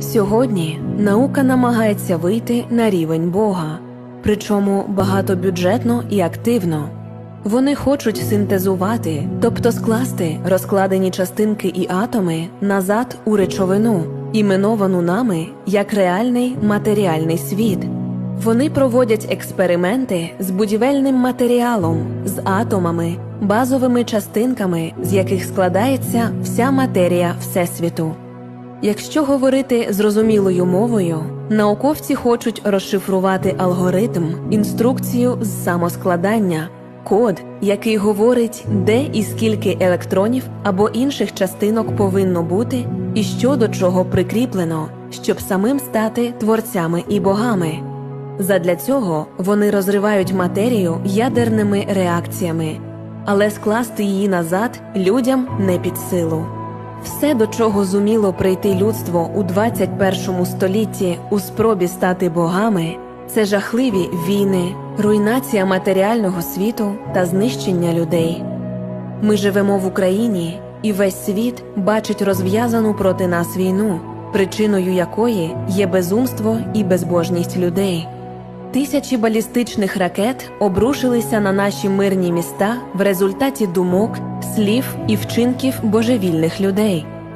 Сьогодні наука намагається вийти на рівень Бога, причому багатобюджетно і активно. Вони хочуть синтезувати, тобто скласти розкладені частинки і атоми назад у речовину, іменовану нами як реальний матеріальний світ. Вони проводять експерименти з будівельним матеріалом, з атомами, базовими частинками, з яких складається вся матерія Всесвіту. Якщо говорити зрозумілою мовою, науковці хочуть розшифрувати алгоритм, інструкцію з самоскладання, код, який говорить, де і скільки електронів або інших частинок повинно бути, і що до чого прикріплено, щоб самим стати творцями і богами. Задля цього вони розривають матерію ядерними реакціями, але скласти її назад людям не під силу. Все, до чого зуміло прийти людство у 21 столітті у спробі стати богами, це жахливі війни, руйнація матеріального світу та знищення людей. Ми живемо в Україні, і весь світ бачить розв'язану проти нас війну, причиною якої є безумство і безбожність людей. Тисячі балістичних ракет обрушилися на наші мирні міста в результаті думок, слів і вчинків божевільних людей.